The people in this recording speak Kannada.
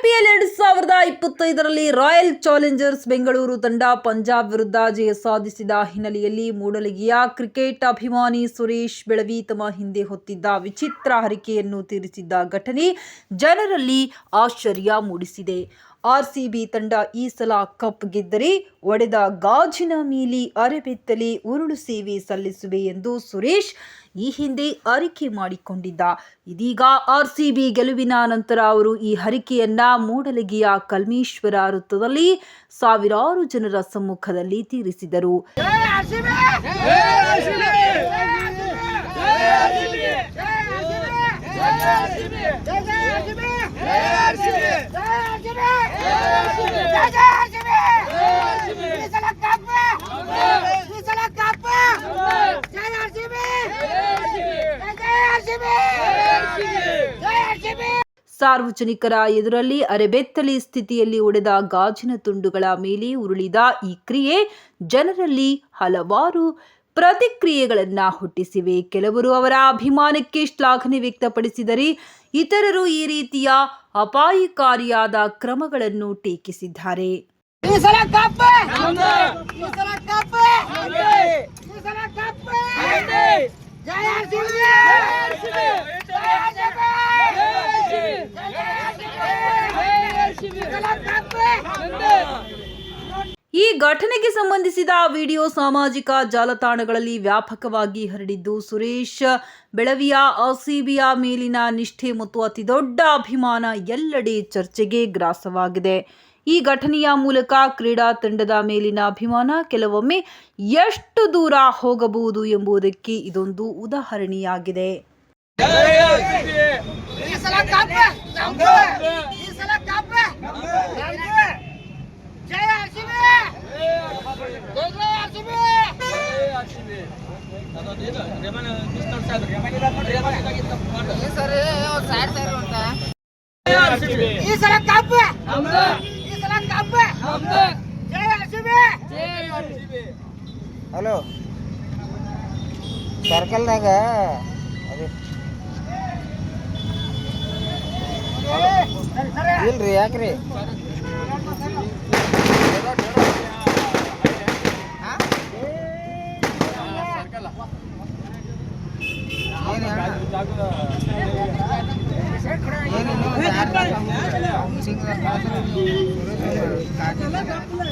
ಐಪಿಎಲ್ ಎರಡು ಸಾವಿರದ ಇಪ್ಪತ್ತೈದರಲ್ಲಿ ರಾಯಲ್ ಚಾಲೆಂಜರ್ಸ್ ಬೆಂಗಳೂರು ತಂಡ ಪಂಜಾಬ್ ವಿರುದ್ಧ ಜಯ ಸಾಧಿಸಿದ ಹಿನ್ನೆಲೆಯಲ್ಲಿ ಮೂಡಲಗಿಯ ಕ್ರಿಕೆಟ್ ಅಭಿಮಾನಿ ಸುರೇಶ್ ಬೆಳವಿ ತಮ್ಮ ಹಿಂದೆ ಹೊತ್ತಿದ್ದ ವಿಚಿತ್ರ ಹರಿಕೆಯನ್ನು ತೀರಿಸಿದ್ದ ಘಟನೆ ಜನರಲ್ಲಿ ಆಶ್ಚರ್ಯ ಮೂಡಿಸಿದೆ. ಆರ್ಸಿಬಿ ತಂಡ ಈ ಸಲ ಕಪ್ ಗೆದ್ದರೆ ಒಡೆದ ಗಾಜಿನ ಮೀಲಿ ಅರೆಬೆತ್ತಲೆ ಉರುಳು ಸೇವೆ ಸಲ್ಲಿಸುವೆ ಎಂದು ಸುರೇಶ್ ಈ ಹಿಂದೆ ಅರಿಕೆ ಮಾಡಿಕೊಂಡಿದ್ದ. ಇದೀಗ ಆರ್ಸಿಬಿ ಗೆಲುವಿನ ನಂತರ ಅವರು ಈ ಹರಿಕೆಯನ್ನ ಮೂಡಲಗಿಯ ಕಲ್ಮೇಶ್ವರ ವೃತ್ತದಲ್ಲಿ ಸಾವಿರಾರು ಜನರ ಸಮ್ಮುಖದಲ್ಲಿ ತೀರಿಸಿದರು. ಸಾರ್ವಜನಿಕರ ಎದುರಲ್ಲಿ ಅರೆಬೆತ್ತಲೆ ಸ್ಥಿತಿಯಲ್ಲಿ ಒಡೆದ ಗಾಜಿನ ತುಂಡುಗಳ ಮೇಲೆ ಉರುಳಿದ ಈ ಕ್ರಿಯೆ ಜನರಲ್ಲಿ ಹಲವಾರು ಪ್ರತಿಕ್ರಿಯೆಗಳನ್ನು ಹುಟ್ಟಿಸಿವೆ. ಕೆಲವರು ಅವರ ಅಭಿಮಾನಕ್ಕೆ ಶ್ಲಾಘನೆ ವ್ಯಕ್ತಪಡಿಸಿದರೆ, ಇತರರು ಈ ರೀತಿಯ ಅಪಾಯಕಾರಿಯಾದ ಕ್ರಮಗಳನ್ನು ಟೀಕಿಸಿದ್ದಾರೆ ಈ ಸಲ ಕಪ್ ಈ ಸಲ ಕಪ್ ಈ ಸಲ ಕಪ್ ಜಯ ಆರ್ಸಿಬಿ ಜಯ ಆರ್ಸಿಬಿ ಈ ಸಲ ಕಪ್ ಈ ಘಟನೆಗೆ ಸಂಬಂಧಿಸಿದ ವಿಡಿಯೋ ಸಾಮಾಜಿಕ ಜಾಲತಾಣಗಳಲ್ಲಿ ವ್ಯಾಪಕವಾಗಿ ಹರಡಿದ್ದು, ಸುರೇಶ್ ಬೆಳವಿಯ ಆಸಿಬಿಯ ಮೇಲಿನ ನಿಷ್ಠೆ ಮತ್ತು ಅತಿದೊಡ್ಡ ಅಭಿಮಾನ ಎಲ್ಲೆಡೆ ಚರ್ಚೆಗೆ ಗ್ರಾಸವಾಗಿದೆ. ಈ ಘಟನೆಯ ಮೂಲಕ ಕ್ರೀಡಾ ತಂಡದ ಮೇಲಿನ ಅಭಿಮಾನ ಕೆಲವೊಮ್ಮೆ ಎಷ್ಟು ದೂರ ಹೋಗಬಹುದು ಎಂಬುದಕ್ಕೆ ಇದೊಂದು ಉದಾಹರಣೆಯಾಗಿದೆ ಈ ಸಲ ಕಪ್ ನಮ್ದು ಈ ಸಲ ಕಪ್ ನಮ್ದು ಜಯ ಆರ್ಸಿಬಿ ಜಯ ಜಯ ಆರ್ಸಿಬಿ ಈ ಸಲ ಕಪ್ ಈ ಸಲ ಕಪ್ ಜೈ ಹಲೋ. ಸರ್ಕಲ್ದಾಗ ಅದು ಇಲ್ರಿ ಯಾಕ್ರಿ? কাজ করে